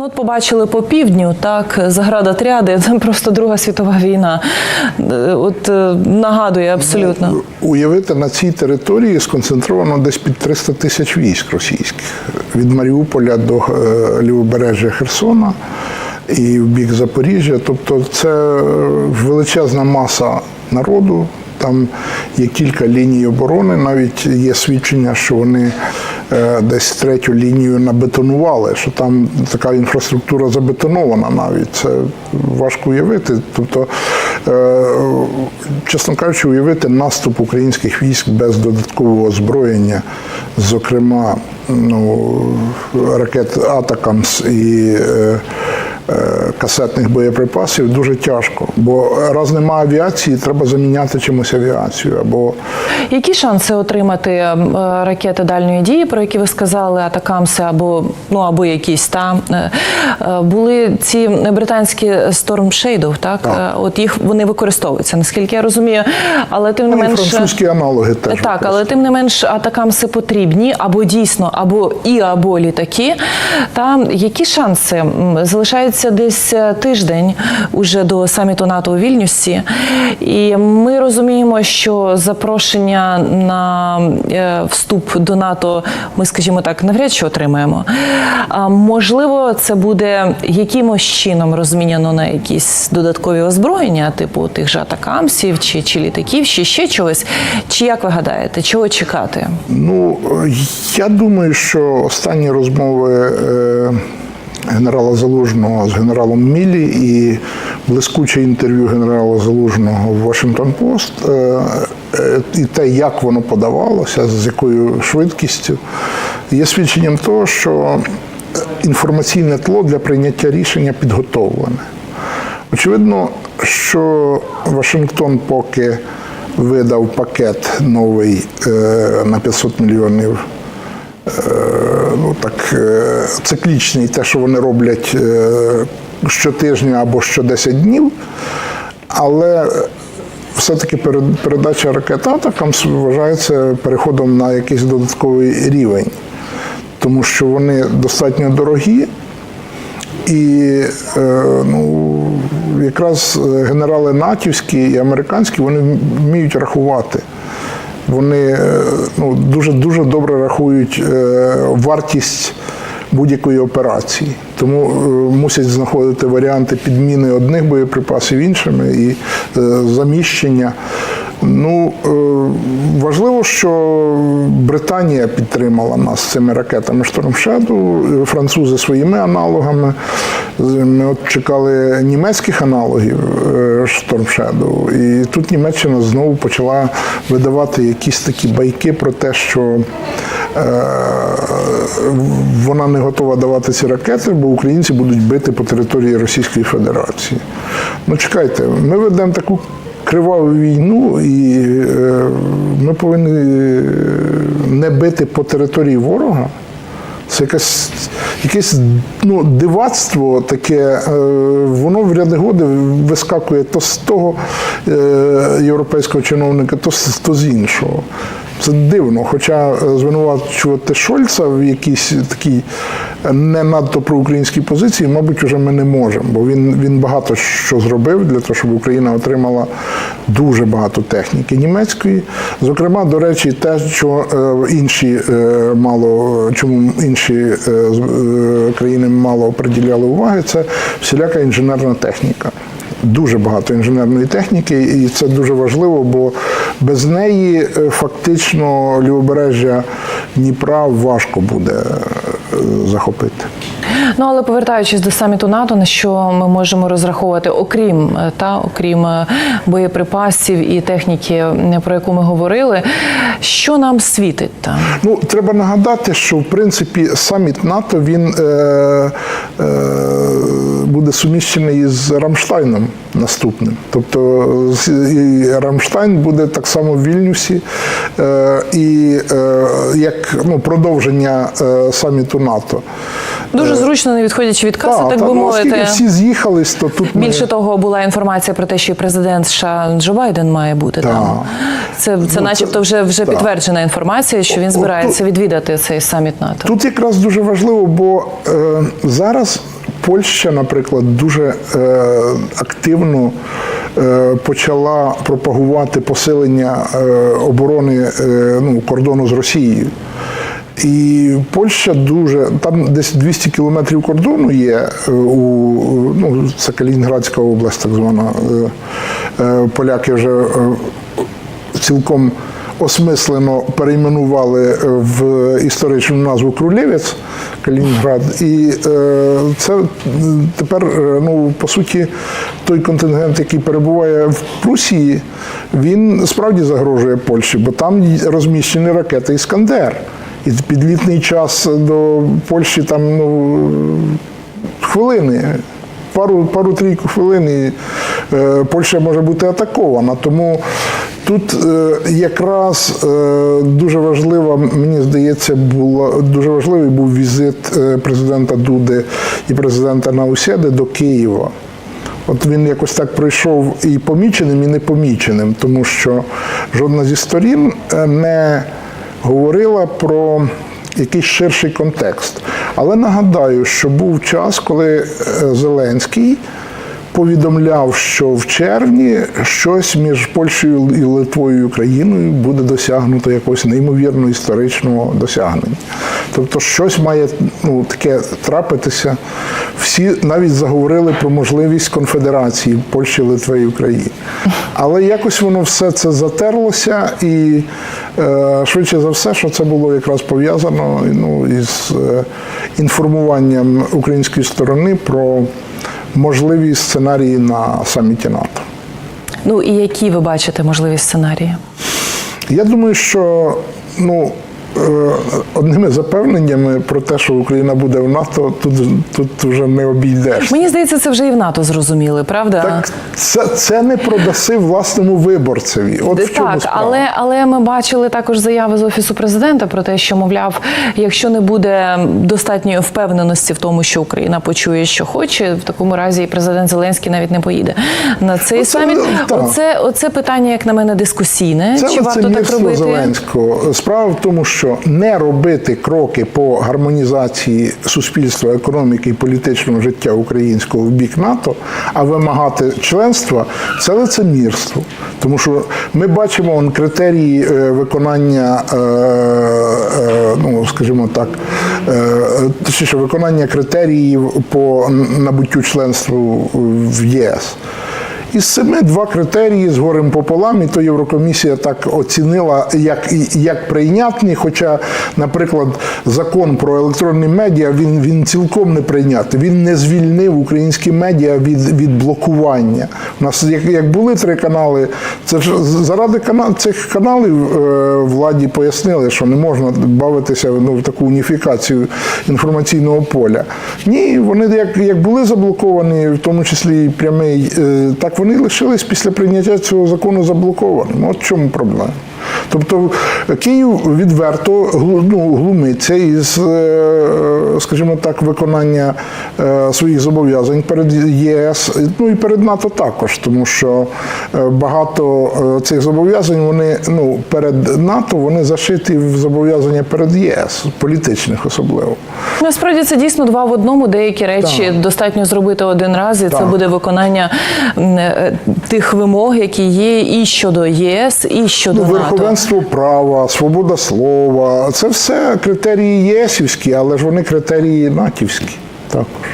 Ну, от побачили по півдню, так, заградотряди, це просто Друга світова війна. Е, От е, нагадує абсолютно. Уявити на цій території сконцентровано десь під 300 тисяч військ російських від Маріуполя до е, лівобережжя Херсона і в бік Запоріжжя. Тобто це величезна маса народу. Там є кілька ліній оборони, навіть є свідчення, що вони десь третю лінію набетонували, що там така інфраструктура забетонована навіть. Це важко уявити. Тобто, е, чесно кажучи, уявити наступ українських військ без додаткового озброєння, зокрема ну, ракет Атакамс і е, е, касетних боєприпасів дуже тяжко. Бо раз немає авіації, треба заміняти чимось авіацію. Або Які шанси отримати е, ракети дальньої дії, про які ви сказали, Атакамси або ну або якісь е, е, були ці британські Storm Shadow, так? Так. Е, От їх вони використовуються, наскільки я розумію. Але тим не ну, менш французькі аналоги теж. Так, але тим не менш атакамси потрібні або дійсно, або і або літаки. Та які шанси М, залишається десь е, тиждень уже до саміту НАТО у Вільнюсі, і ми розуміємо, що запрошення на е, вступ до НАТО ми, скажімо так, навряд чи отримаємо. А можливо, це буде якимось чином розміняно на якісь додаткові озброєння, типу тих же атакамсів чи, чи літаків, чи ще чогось. Чи як ви гадаєте, чого чекати? Ну, е, я думаю, що останні розмови генерала Залужного з генералом Мілі і блискуче інтерв'ю генерала Залужного в Вашингтон Пост е, е, і те, як воно подавалося, з якою швидкістю, є свідченням того, що інформаційне тло для прийняття рішення підготовлене. Очевидно, що Вашингтон поки видав пакет новий е, на 500 мільйонів. Е, Ну так е, циклічний, те, що вони роблять е, щотижня або що 10 днів, але все-таки передача ракет атакам вважається переходом на якийсь додатковий рівень, тому що вони достатньо дорогі, і ну, якраз генерали натівські і американські вони вміють рахувати. Вони е, ну, дуже дуже добре рахують е, вартість будь-якої операції. Тому е, мусять знаходити варіанти підміни одних боєприпасів іншими і заміщення. Ну, е, важливо, що Британія підтримала нас цими ракетами е, французи своїми аналогами. Ми от чекали німецьких аналогів Shadow. І тут Німеччина знову почала видавати якісь такі байки про те, що е, вона не готова давати ці ракети, бо українці будуть бити по території Російської Федерації. Ну, чекайте, ми ведемо таку криваву війну, і е, ми повинні не бити по території ворога. Це якесь, якесь ну, дивацтво таке, е, воно в ряди годи вискакує то з того е, європейського чиновника, то, то з іншого. Це дивно. Хоча е, звинувачувати Шольца в якійсь такій не надто проукраїнській позиції, мабуть, вже ми не можемо, бо він, він багато що зробив для того, щоб Україна отримала дуже багато техніки німецької. Зокрема, до речі, те, що е, інші е, мало чому інші країни мало приділяли уваги, це всіляка інженерна техніка. Дуже багато інженерної техніки, і це дуже важливо, бо без неї е, фактично лівобережжя Дніпра важко буде е, захопити. Ну але повертаючись до саміту НАТО, на що ми можемо розраховувати, окрім е, та окрім е, боєприпасів і техніки, е, про яку ми говорили, що нам світить там? Ну, треба нагадати, що в принципі саміт НАТО він е, е, буде суміщений із Рамштайном наступним. Тобто і Рамштайн буде так само в Вільнюсі, е, і е, як ну, продовження е, саміту НАТО. Дуже зручно, не відходячи від каси, Та, так та, би ну, мовити. Всі з'їхались, то тут ми- Більше того, була інформація про те, що президент США Джо Байден має бути Так. там. Це, це це- начебто, вже вже так. підтверджена інформація, що він збирається тут- відвідати цей саміт НАТО. Тут якраз дуже важливо, бо е, зараз Польща, наприклад, дуже е, активно е, почала пропагувати посилення е, оборони е, ну, кордону з Росією. І Польща дуже там десь 200 кілометрів кордону є е, у ну, це Калінінградська область, так звана. Е, е, Поляки вже цілком осмислено перейменували в історичну назву Крулєвець Калінінград. І це тепер, ну, по суті, той контингент, який перебуває в Прусії, він справді загрожує Польщі, бо там розміщені ракети Іскандер. І підлітний час до Польщі там ну, хвилини. Пару, пару-трійку хвилин і е, Польща може бути атакована. Тому тут е, якраз е, дуже важлива, мені здається, була дуже важливий був візит е, президента Дуди і президента Наусєди до Києва. От він якось так пройшов і поміченим, і непоміченим, тому що жодна зі сторін е, не говорила про якийсь ширший контекст. Але нагадаю, що був час, коли е, Зеленський повідомляв, що в червні щось між Польщею і Литвою і Україною буде досягнуто якогось неймовірно історичного досягнення. Тобто щось має ну, таке трапитися. Всі навіть заговорили про можливість конфедерації Польщі, Литви і України. Але якось воно все це затерлося, і е, швидше за все, що це було якраз пов'язано ну, із е, інформуванням української сторони про можливі сценарії на саміті НАТО. Ну і які ви бачите можливі сценарії? Я думаю, що ну, одними запевненнями про те, що Україна буде в НАТО, тут, тут вже не обійдеш. Мені здається, це вже і в НАТО зрозуміли, правда? Так це, це не продаси власному виборцеві. От в чому Так, справа. але, але ми бачили також заяви з офісу президента про те, що мовляв, якщо не буде достатньої впевненості в тому, що Україна почує, що хоче, в такому разі і президент Зеленський навіть не поїде на цей Ну, це, саміт. так. Оце, оце питання, як на мене, дискусійне. Це Чи варто так робити? Зеленського. Справа в тому, що не робити кроки по гармонізації суспільства, економіки і політичного життя українського в бік НАТО, а вимагати членства це лицемірство. Тому що ми бачимо он, критерії е, виконання, е, е, ну скажімо так, точніше, виконання критеріїв по набуттю членству в ЄС. Із семи два критерії з горем пополам, і то Єврокомісія так оцінила як, як прийнятні. Хоча, наприклад, закон про електронні медіа він, він цілком не прийнятий. Він не звільнив українські медіа від, від блокування. У нас як, як були три канали, це ж заради кана, цих каналів е, владі пояснили, що не можна бавитися ну, в таку уніфікацію інформаційного поля. Ні, вони як, як були заблоковані, в тому числі прямий, е, так вони лишились після прийняття цього закону заблокованими. От в чому проблема. Тобто Київ відверто ну, глумиться із, е, скажімо так, виконання е, своїх зобов'язань перед ЄС, ну і перед НАТО також, тому що е, багато цих зобов'язань вони ну, перед НАТО вони зашиті в зобов'язання перед ЄС, політичних особливо. Насправді це дійсно два в одному. Деякі речі Так. достатньо зробити один раз, і це буде виконання тих вимог, які є і щодо ЄС, і щодо Ну, НАТО. Верховенство права, свобода слова це все критерії єсівські, але ж вони критерії натівські також.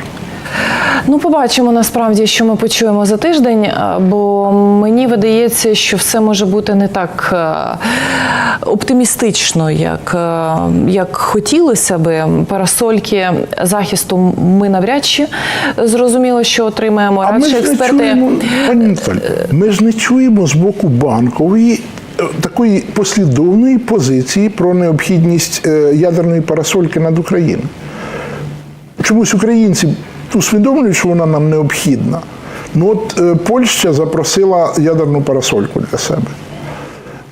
Ну, побачимо насправді, що ми почуємо за тиждень, бо мені видається, що все може бути не так оптимістично, як, як хотілося би. Парасольки захисту ми навряд чи зрозуміло, що отримаємо. А ми Радше експерти. чуємо, пані Наталі, ми ж не чуємо з боку банкової такої послідовної позиції про необхідність е, ядерної парасольки над Україною. Чомусь українці усвідомлюють, що вона нам необхідна. Ну от е, Польща запросила ядерну парасольку для себе.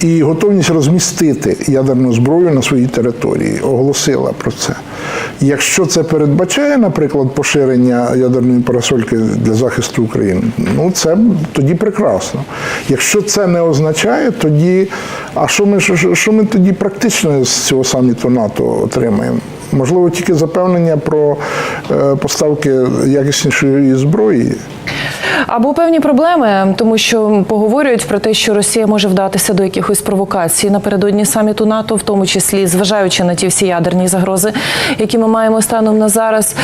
І готовність розмістити ядерну зброю на своїй території оголосила про це. Якщо це передбачає, наприклад, поширення ядерної парасольки для захисту України, ну це тоді прекрасно. Якщо це не означає, тоді а що ми що, ми тоді практично з цього саміту НАТО отримаємо? Можливо, тільки запевнення про е, поставки якіснішої зброї. Або певні проблеми, тому що поговорюють про те, що Росія може вдатися до якихось провокацій напередодні саміту НАТО, в тому числі зважаючи на ті всі ядерні загрози, які ми маємо станом на зараз.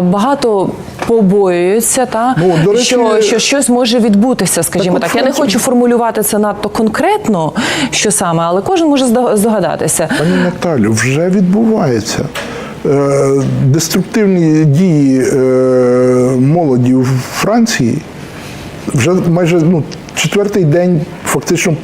Багато побоюються, та Ну, до речі, що, що щось може відбутися, скажімо от так. Я не хочу формулювати це надто конкретно, що саме, але кожен може здога- здогадатися. Пані Наталю, вже відбувається. Е, Деструктивні дії е, молоді у Франції вже майже ну, четвертий день фактично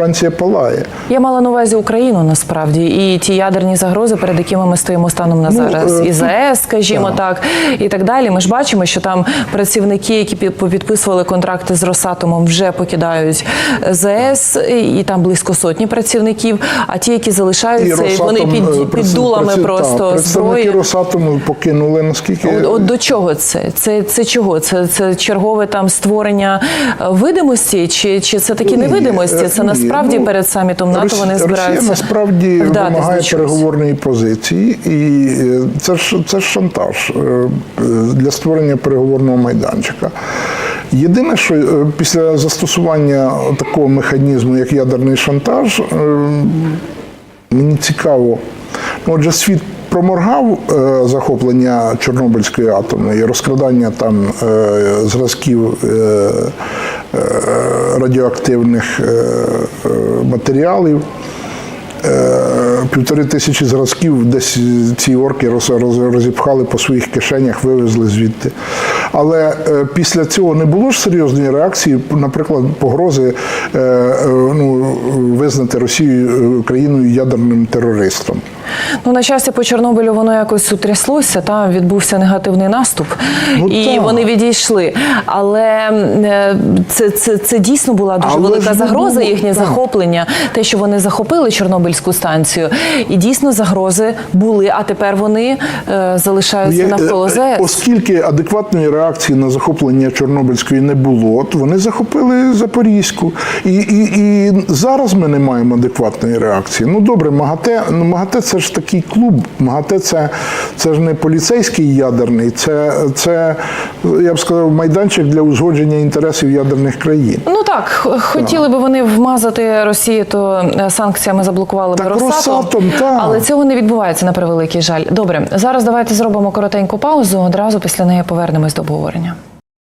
Франція палає. Я мала на увазі Україну насправді і ті ядерні загрози, перед якими ми стоїмо станом на Ну, зараз, е, і ЗАЕС, скажімо так, і так далі. Ми ж бачимо, що там працівники, які пі- підписували контракти з Росатомом, вже покидають ЗАЕС, і там близько сотні працівників. А ті, які залишаються, і вони під, е, під дулами та, просто зброї. Росатому покинули наскільки От, от до чого це? Це, це чого? Це, це чергове там створення е, видимості, чи, чи це такі невидимості? Це ні. Насправді Ну, перед самітом НАТО вони збираються. Росія насправді вимагає переговорної позиції, і е, це ж це ж шантаж е, для створення переговорного майданчика. Єдине, що е, після застосування такого механізму, як ядерний шантаж, мені цікаво. Ну, Отже, світ проморгав захоплення Чорнобильської атомної, розкрадання там зразків радіоактивних е, е, матеріалів. Е, Півтори тисячі зразків десь ці орки роз- роз- розіпхали по своїх кишенях, вивезли звідти. Але е, після цього не було ж серйозної реакції, наприклад, погрози е, е, ну, визнати Росію е, країною ядерним терористом. Ну, на щастя, по Чорнобилю воно якось утряслося, та відбувся негативний наступ, Ну, і так. вони відійшли. Але е, це, це, це дійсно була дуже Але велика загроза було, їхнє так. захоплення, те, що вони захопили Чорнобильську станцію, і дійсно загрози були. А тепер вони е, залишаються Є- навколо е, ЗАЕС. Оскільки адекватної реакції на захоплення Чорнобильської не було, то вони захопили Запорізьку. І, і, і зараз ми не маємо адекватної реакції. Ну добре, МАГАТЕ, ну МАГАТЕ це ж такий клуб. МАГАТЕ це, це ж не поліцейський ядерний, це, це, я б сказав, майданчик для узгодження інтересів ядерних країн. Ну так, хотіли би вони вмазати Росію, то е, санкціями заблокували Так Росатом, Росатом, так. але цього не відбувається на превеликий жаль. Добре, зараз давайте зробимо коротеньку паузу. Одразу після неї повернемось до обговорення.